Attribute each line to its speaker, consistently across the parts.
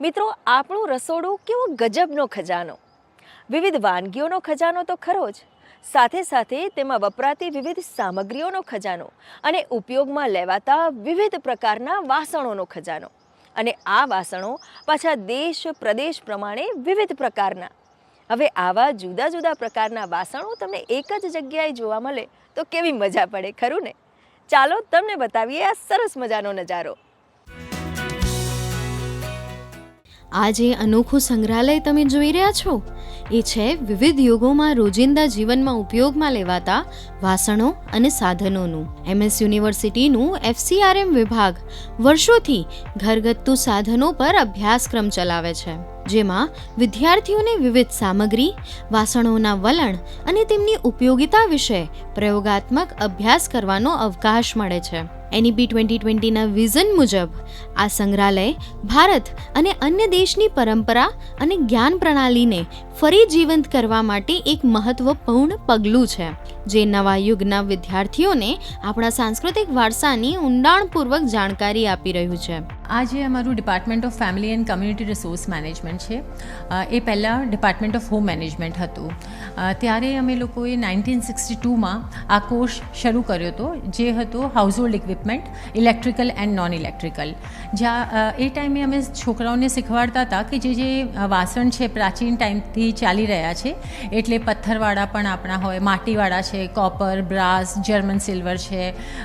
Speaker 1: મિત્રો, આપણું રસોડું કેવો ગજબનો ખજાનો. વિવિધ વાનગીઓનો ખજાનો તો ખરો જ. સાથે સાથે તેમાં વપરાતી વિવિધ સામગ્રીઓનો ખજાનો અને ઉપયોગમાં લેવાતા વિવિધ પ્રકારના વાસણોનો ખજાનો. અને આ વાસણો પાછા દેશ, પ્રદેશ પ્રમાણે વિવિધ પ્રકારના. હવે આવા જુદા જુદા પ્રકારના વાસણો તમને એક જ જગ્યાએ જોવા મળે તો કેવી મજા પડે, ખરું ને? ચાલો, તમને બતાવીએ આ સરસ મજાનો નજારો.
Speaker 2: આ જે અનોખું સંગ્રહાલય તમે જોઈ રહ્યા છો. એ છે વિવિધ યુગોમાં રોજિંદા જીવનમાં ઉપયોગમાં લેવાતા વાસણો અને સાધનોનું. એમએસ યુનિવર્સિટીનું એફસીઆરએમ વિભાગ વર્ષોથી ઘરગથ્થુ સાધનો પર અભ્યાસક્રમ ચલાવે છે, જેમાં વિદ્યાર્થીઓને વિવિધ સામગ્રી, વાસણોના વલણ અને તેમની ઉપયોગિતા વિશે પ્રયોગાત્મક અભ્યાસ કરવાનો અવકાશ મળે છે. એનઈપી ટ્વેન્ટી ટ્વેન્ટીના વિઝન મુજબ આ સંગ્રહાલય ભારત અને અન્ય દેશની પરંપરા અને જ્ઞાન પ્રણાલીને ફરી જીવંત કરવા માટે એક મહત્વપૂર્ણ પગલું છે, જે નવા યુગના વિદ્યાર્થીઓને આપણા સાંસ્કૃતિક વારસાની ઊંડાણપૂર્વક જાણકારી આપી રહ્યું છે.
Speaker 3: આ જે અમારું department of family and community resource management છે. એ પહેલાં ડિપાર્ટમેન્ટ ઓફ હોમ મેનેજમેન્ટ હતું. ત્યારે અમે લોકોએ નાઇન્ટીન સિક્સટી ટુમાં આ કોર્સ શરૂ કર્યો હતો, જે હતો household equipment electrical and non electrical જ્યાં એ ટાઈમે અમે છોકરાઓને શીખવાડતા હતા કે જે જે વાસણ છે પ્રાચીન ટાઈમથી ચાલી રહ્યા છે, એટલે પથ્થરવાળા પણ આપણા હોય, માટીવાળા છે કોપર બ્રાસ જર્મન સિલ્વર છે,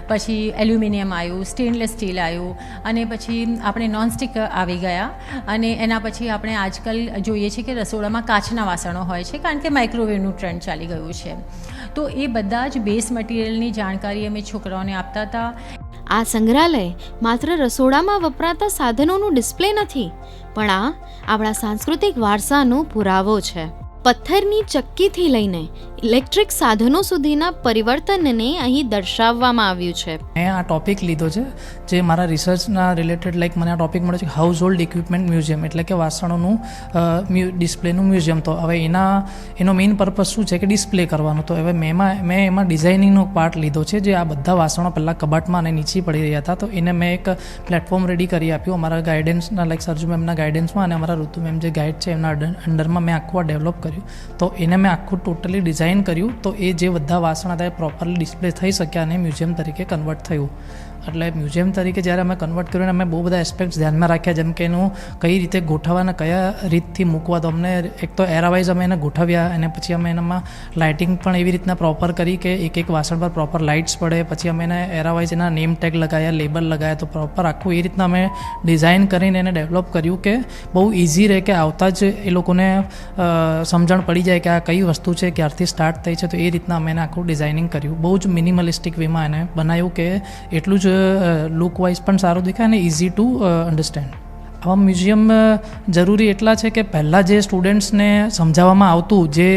Speaker 3: પછી એલ્યુમિનિયમ આવ્યું સ્ટેનલેસ સ્ટીલ આવ્યું, અને પછી આપણે નોનસ્ટિક આવી ગયા અને એના પછી આપણે આજકાલ જોઈએ છીએ કે રસોડામાં કાચના વાસણો હોય છે, કારણ કે માઇક્રોવેવનું ટ્રેન્ડ ચાલી ગયું છે. તો એ બધા જ બેઝ મટીરિયલની જાણકારી અમે છોકરાઓને આપતા હતા.
Speaker 2: આ સંગ્રહાલય માત્ર રસોડામાં વપરાતા સાધનોનું ડિસ્પ્લે નથી, પણ આ આપણા સાંસ્કૃતિક વારસાનો પુરાવો છે. પથ્થરની ચક્કીથી લઈને ઇલેક્ટ્રિક સાધનો સુધીના પરિવર્તનને અહીં દર્શાવવામાં આવ્યું છે.
Speaker 4: મેં આ ટોપિક લીધો છે, જે મારા રિસર્ચના રિલેટેડ લાઈક મને આ ટોપિક મળ્યો છે હાઉસ હોલ્ડ ઇક્વિપમેન્ટ મ્યુઝિયમ એટલે કે વાસણોનું ડિસ્પ્લેનું મ્યુઝિયમ તો હવે એના, એનો મેઇન પર્પઝ શું છે કે ડિસ્પ્લે કરવાનો? તો હવે મેં મેં એમાં ડિઝાઇનિંગનો પાર્ટ લીધો છે, જે આ બધા વાસણો પહેલાં કબાટમાં અને નીચે પડી રહ્યા હતા. તો એને મેં એક પ્લેટફોર્મ રેડી કરી આપ્યું. અમારા ગાઈડન્સના લાઈક સરજુ મેમના ગાઈડન્સમાં અને અમારા ઋતુ મેમ જે ગાઈડ છે એમના અંડરમાં મેં આખું આ ડેવલપ કર્યું. તો એને મેં આખું ટોટલી ડિઝાઇન કર્યું તો એ જે બધા વાસણ હતા એ પ્રોપરલી ડિસ્પ્લે થઈ શક્યા અને મ્યુઝિયમ તરીકે કન્વર્ટ થયું. એટલે મ્યુઝિયમ તરીકે જ્યારે અમે કન્વર્ટ કર્યું અમે બહુ બધા એસ્પેક્ટ્સ ધ્યાનમાં રાખ્યા, જેમ કે એનું કઈ રીતે ગોઠવવા અને કયા રીતથી મૂકવા, તો અમને એક તો એરાવાઇઝ અમે એને ગોઠવ્યા અને પછી અમે એનામાં લાઇટિંગ પણ એવી રીતના પ્રોપર કરી કે એક એક વાસણ પર પ્રોપર લાઇટ્સ પડે. પછી અમે એને એરાવાઇઝ એના નેમ ટેગ લગાવ્યા લેબલ લગાવ્યા તો પ્રોપર આખું એ રીતના અમે ડિઝાઇન કરીને એને ડેવલપ કર્યું કે બહુ ઇઝી રહે કે આવતા જ એ લોકોને સમજણ પડી જાય કે આ કઈ વસ્તુ છે, ક્યારથી સ્ટાર્ટ થઈ છે, તો એ રીતના અમે એને આખું ડિઝાઇનિંગ કર્યું. બહુ જ મિનિમલિસ્ટિક વેમાં એને બનાવ્યું કે એટલું જ લુક વાઇઝ પણ સારું દેખાય અને ઇઝી ટુ અન્ડરસ્ટેન્ડ આવા મ્યુઝિયમ જરૂરી એટલા છે કે પહેલાં જે સ્ટુડન્ટ્સને સમજાવવામાં આવતું, જે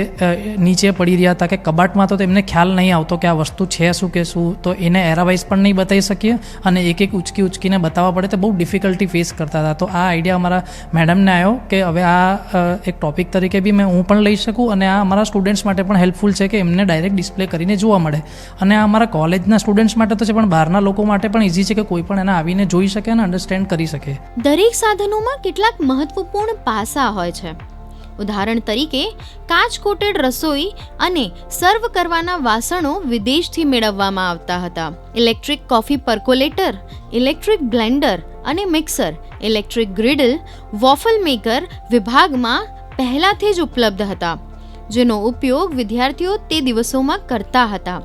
Speaker 4: નીચે પડી રહ્યા હતા કે કબાટમાં તો તેમને ખ્યાલ નહીં આવતો કે આ વસ્તુ છે શું કે શું, તો એને એરાવાઇઝ પણ નહીં બતાવી શકીએ. અને એક એક ઉચકી ઉચકીને બતાવવા પડે તો બહુ ડિફિકલ્ટી ફેસ કરતા હતા. તો આ આઈડિયા અમારા મેડમને આવ્યો કે હવે આ એક ટોપિક તરીકે બી મેં હું પણ લઈ શકું અને આ અમારા સ્ટુડન્ટ્સ માટે પણ હેલ્પફુલ છે કે એમને ડાયરેક્ટ ડિસ્પ્લે કરીને જોવા મળે. અને આ અમારા કોલેજના સ્ટુડન્ટ્સ માટે તો છે, પણ બહારના લોકો માટે પણ ઇઝી છે કે કોઈ પણ એને આવીને જોઈ શકે અને અન્ડરસ્ટેન્ડ કરી શકે.
Speaker 2: દરેક સાધનોમાં કેટલાક મહત્વપૂર્ણ પાસા હોય છે. ઉદાહરણ તરીકે કાચ કોટેડ રસોઈ અને સર્વ કરવાના વાસણો વિદેશથી મેળવવામાં આવતા હતા. Electric coffee percolator, electric blender અને mixer, electric griddle, waffle maker વિભાગમાં પહેલાથી જ ઉપલબ્ધ હતા, જેનો ઉપયોગ વિદ્યાર્થીઓ તે દિવસોમાં કરતા હતા.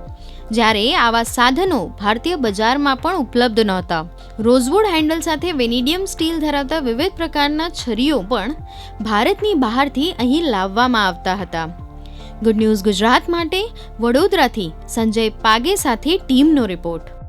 Speaker 2: જ્યારે આવા સાધનો ભારતીય બજારમાં પણ ઉપલબ્ધ નહોતા. રોઝવુડ હેન્ડલ સાથે વેનિડિયમ સ્ટીલ ધરાવતા વિવિધ પ્રકારના છરીઓ પણ ભારતની બહારથી અહીં લાવવામાં આવતા હતા. ગુડ ન્યૂઝ ગુજરાત માટે વડોદરાથી સંજય પાગે સાથે ટીમનો રિપોર્ટ.